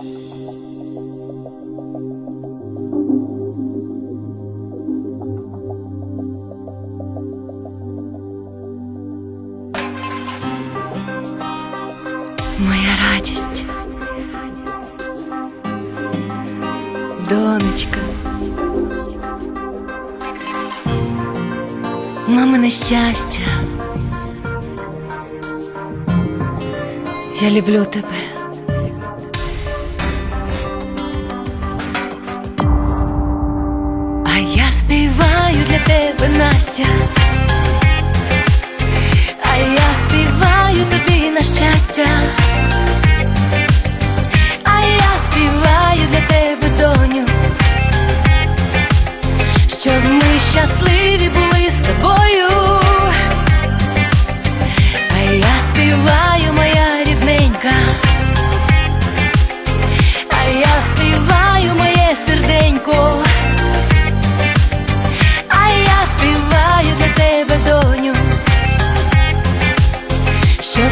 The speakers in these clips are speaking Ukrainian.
Моя радість. Донечка. Мамине щастя. Я люблю тебе. Співаю для тебе, Настя. А я співаю тобі на щастя.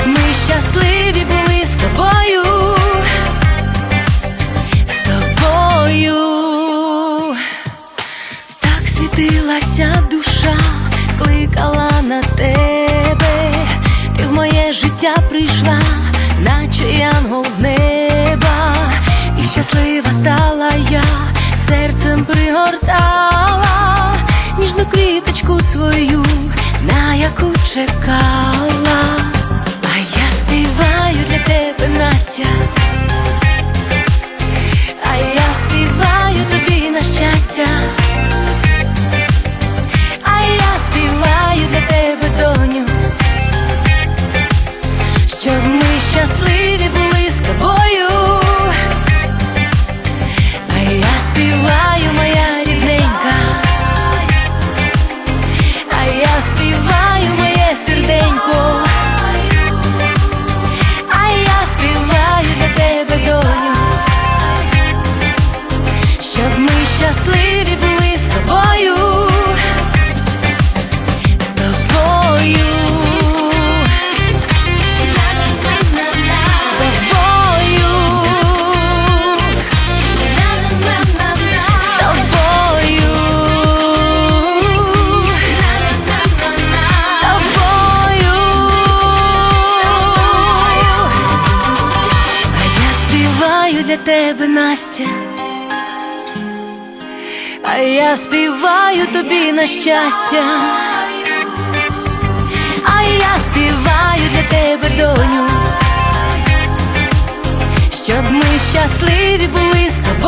Ми щасливі були з тобою. З тобою. Так світилася душа, кликала на тебе, ти в моє життя прийшла, наче янгол з неба, і щаслива стала я, серцем пригортала ніжну квіточку свою, на яку чекала. Настя. А я співаю тобі на щастя. Для тебе, Настя. А я співаю тобі на щастя. А я співаю для тебе, доню. Щоб ми щасливі були з